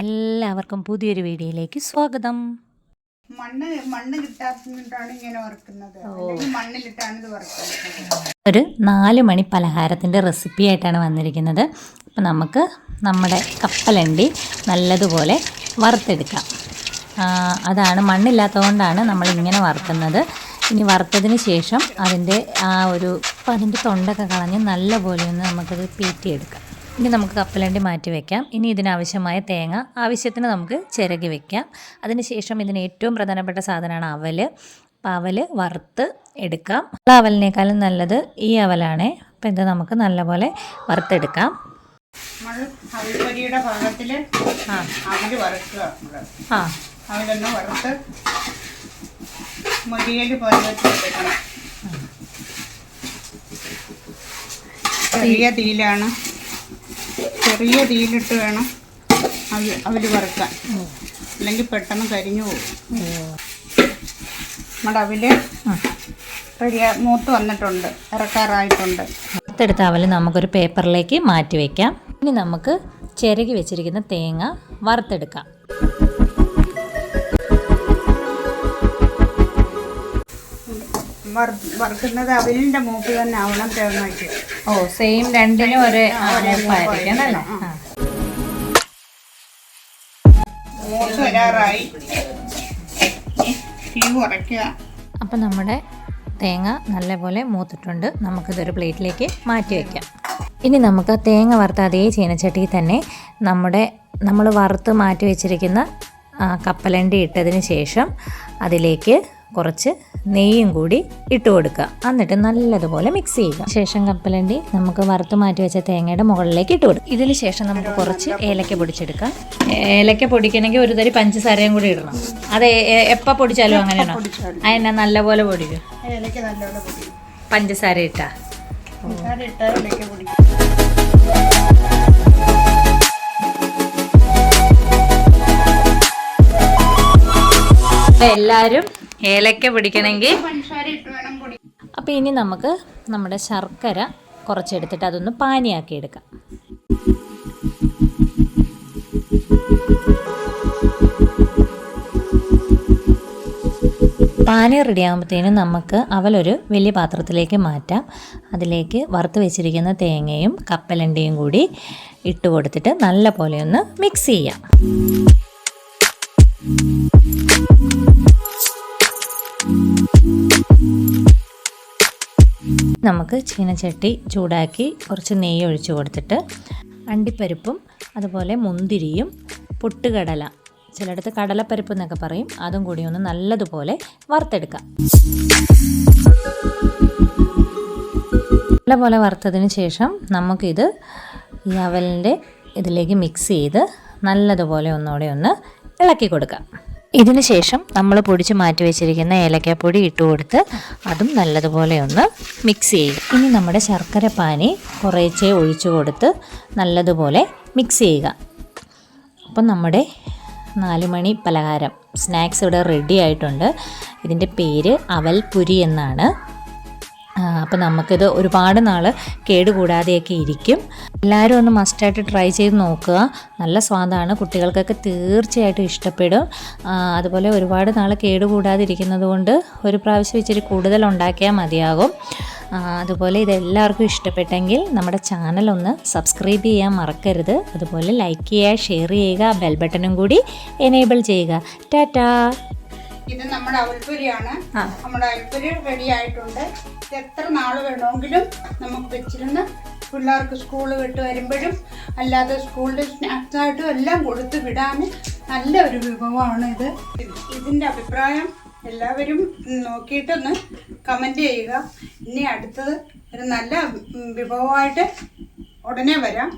എല്ലാവർക്കും പുതിയൊരു വീഡിയോയിലേക്ക് സ്വാഗതം. മണ്ണ് മണ്ണ് കിട്ടാത്തതാണ് ഇങ്ങനെ വറുക്കുന്നത്. മണ്ണിലിട്ടാണ് ഇത് വറുക്കുന്നത്. ഒരു നാല് മണി പലഹാരത്തിന്റെ റെസിപ്പി ആയിട്ടാണ് വന്നിരിക്കുന്നത്. അപ്പം നമുക്ക് നമ്മുടെ കപ്പലണ്ടി നല്ലതുപോലെ വറുത്തെടുക്കാം. അതാണ് മണ്ണില്ലാത്തതുകൊണ്ടാണ് നമ്മൾ ഇങ്ങനെ വറുക്കുന്നത്. ഇനി വറുത്തതിന് ശേഷം അതിന്റെ ആ ഒരു അതിന്റെ തൊണ്ടൊക്കെ കളഞ്ഞ് നല്ലപോലെ ഒന്ന് നമുക്കത് പീറ്റിയെടുക്കാം. ഇനി നമുക്ക് കപ്പലണ്ടി മാറ്റി വെക്കാം. ഇനി ഇതിനാവശ്യമായ തേങ്ങ ആവശ്യത്തിന് നമുക്ക് ചിരകി വെക്കാം. അതിനുശേഷം ഇതിന് ഏറ്റവും പ്രധാനപ്പെട്ട സാധനമാണ് അവൽ. അപ്പം അവൽ വറുത്ത് എടുക്കാം. അവലിനേക്കാളും നല്ലത് ഈ അവലാണ്. അപ്പം ഇത് നമുക്ക് നല്ലപോലെ വറുത്തെടുക്കാം. അവിൽപ്പൊരിയുടെ അവൽ വറുക്കുക. ആ. അവലൊന്ന് വറുത്ത് വെച്ചെടുക്കണം ചെറിയ തീയിലാണ്. ചെറിയ തീയിലിട്ട് വേണം അവ അവർ വറുക്കാൻ. അല്ലെങ്കിൽ പെട്ടെന്ന് കരിഞ്ഞു പോകും. നമ്മുടെ അവൽ റെഡിയാ മൂത്ത് വന്നിട്ടുണ്ട്. ഇറക്കാറായിട്ടുണ്ട്. അടുത്തടുത്ത അവൽ നമുക്കൊരു പേപ്പറിലേക്ക് മാറ്റി വയ്ക്കാം ഇനി നമുക്ക് ചിരകി വെച്ചിരിക്കുന്ന തേങ്ങ വറുത്തെടുക്കാം. വറ- വറുക്കുന്നത് അവലിന്റെ മൂപ്പ് തന്നെ ആവണം തേങ്ങയ്ക്ക്. ഓ സെയിം രണ്ടിനും ഒരേ മൂപ്പായിരിക്കണം അല്ലേ മൂത്ത് വരാറായി. തീ കുറയ്ക്കുക. അപ്പം നമ്മുടെ തേങ്ങ നല്ലപോലെ മൂത്തിട്ടുണ്ട്. നമുക്കിതൊരു പ്ലേറ്റിലേക്ക് മാറ്റി വയ്ക്കാം ഇനി നമുക്ക് തേങ്ങ വറുത്ത അതേ ചീനച്ചട്ടിയിൽ തന്നെ നമ്മുടെ നമ്മൾ വറുത്ത് മാറ്റി വെച്ചിരിക്കുന്ന കപ്പലണ്ടി ഇട്ടതിന് ശേഷം അതിലേക്ക് കുറച്ച് നെയ്യും കൂടി ഇട്ട് കൊടുക്കുക. എന്നിട്ട് നല്ലതുപോലെ മിക്സ് ചെയ്യുക. ശേഷം കപ്പലണ്ടി നമുക്ക് വറുത്ത് മാറ്റി വെച്ച തേങ്ങയുടെ മുകളിലേക്ക് ഇട്ട് കൊടുക്കുക. ഇതിന് ശേഷം നമുക്ക് കുറച്ച് ഏലക്ക പൊടിച്ചെടുക്കാം. ഏലക്ക പൊടിക്കണമെങ്കിൽ ഒരു തരി പഞ്ചസാരയും കൂടി ഇടണം. അത് എപ്പോൾ പൊടിച്ചാലും അങ്ങനെയാണോ? അതിനെ നല്ലപോലെ പൊടിക്കും. പഞ്ചസാര ഇട്ടാ. എല്ലാരും എല്ലാവരും ഏലക്ക പിടിക്കണമെങ്കിൽ പഞ്ചസാര ഇട്ട് വേണം പൊടി. അപ്പോൾ ഇനി നമുക്ക് നമ്മുടെ ശർക്കര കുറച്ചെടുത്തിട്ട് അതൊന്ന് പാനിയാക്കി എടുക്കാം. പാനി റെഡി ആകുമ്പോഴത്തേനും നമുക്ക് അവലൊരു വലിയ പാത്രത്തിലേക്ക് മാറ്റാം. അതിലേക്ക് വറുത്ത് വെച്ചിരിക്കുന്ന തേങ്ങയും കപ്പലണ്ടിയും കൂടി ഇട്ട് കൊടുത്തിട്ട് നല്ല പോലെ ഒന്ന് മിക്സ് ചെയ്യാം. നമുക്ക് ചീനച്ചട്ടി ചൂടാക്കി കുറച്ച് നെയ്യ് ഒഴിച്ചു കൊടുത്തിട്ട് അണ്ടിപ്പരിപ്പും അതുപോലെ മുന്തിരിയും പൊട്ടുകടല ചിലയിടത്ത് കടലപ്പരിപ്പ് എന്നൊക്കെ പറയും. അതും കൂടി ഒന്ന് നല്ലതുപോലെ വറുത്തെടുക്കാം. നല്ലപോലെ വറുത്തതിന് ശേഷം നമുക്കിത് ഈ അവലിന്റെ ഇതിലേക്ക് മിക്സ് ചെയ്ത് നല്ലതുപോലെ ഒന്നുകൂടെ ഒന്ന് ഇളക്കി കൊടുക്കാം. ഇതിന് ശേഷം നമ്മൾ പൊടിച്ച് മാറ്റി വെച്ചിരിക്കുന്ന ഏലക്കപ്പൊടി ഇട്ട് കൊടുത്ത് അതും നല്ലതുപോലെ ഒന്ന് മിക്സ് ചെയ്യും. ഇനി നമ്മുടെ ശർക്കര പാനി കുറേച്ചേ ഒഴിച്ചു കൊടുത്ത് നല്ലതുപോലെ മിക്സ് ചെയ്യുക. അപ്പം നമ്മുടെ നാലുമണി പലഹാരം സ്നാക്സ് ഇവിടെ റെഡി ആയിട്ടുണ്ട്. ഇതിന്റെ പേര് അവൽപുരി എന്നാണ്. അപ്പോൾ നമുക്കിത് ഒരുപാട് നാൾ കേടുകൂടാതെയൊക്കെ ഇരിക്കും. എല്ലാവരും ഒന്ന് മസ്റ്റായിട്ട് ട്രൈ ചെയ്ത് നോക്കുക. നല്ല സ്വാദാണ്. കുട്ടികൾക്കൊക്കെ തീർച്ചയായിട്ടും ഇഷ്ടപ്പെടും. അതുപോലെ ഒരുപാട് നാൾ കേടുകൂടാതെ ഇരിക്കുന്നത് കൊണ്ട് ഒരു പ്രാവശ്യം ഇച്ചിരി കൂടുതൽ ഉണ്ടാക്കിയാൽ മതിയാകും. അതുപോലെ ഇതെല്ലാവർക്കും ഇഷ്ടപ്പെട്ടെങ്കിൽ നമ്മുടെ ചാനൽ ഒന്ന് സബ്സ്ക്രൈബ് ചെയ്യാൻ മറക്കരുത്. അതുപോലെ ലൈക്ക് ചെയ്യുക ഷെയർ ചെയ്യുക ബെൽ ബട്ടണും കൂടി എനേബിൾ ചെയ്യുക. ടാറ്റാ! ഇത് നമ്മുടെ അവൽപ്പുരിയാണ് നമ്മുടെ അവൽപ്പുരി റെഡി ആയിട്ടുണ്ട്. ഇത് എത്ര നാൾ വേണമെങ്കിലും നമുക്ക് വെച്ചിരുന്ന് പിള്ളേർക്ക് സ്കൂൾ വിട്ട് വരുമ്പോഴും അല്ലാതെ സ്കൂളിൽ സ്നാക്സായിട്ടും എല്ലാം കൊടുത്ത് വിടാൻ നല്ല ഒരു വിഭവമാണ് ഇത്. ഇതിന്റെ അഭിപ്രായം എല്ലാവരും നോക്കിയിട്ടൊന്ന് കമന്റ് ചെയ്യുക. ഇനി അടുത്തത് ഒരു നല്ല വിഭവമായിട്ട് ഉടനെ വരാം.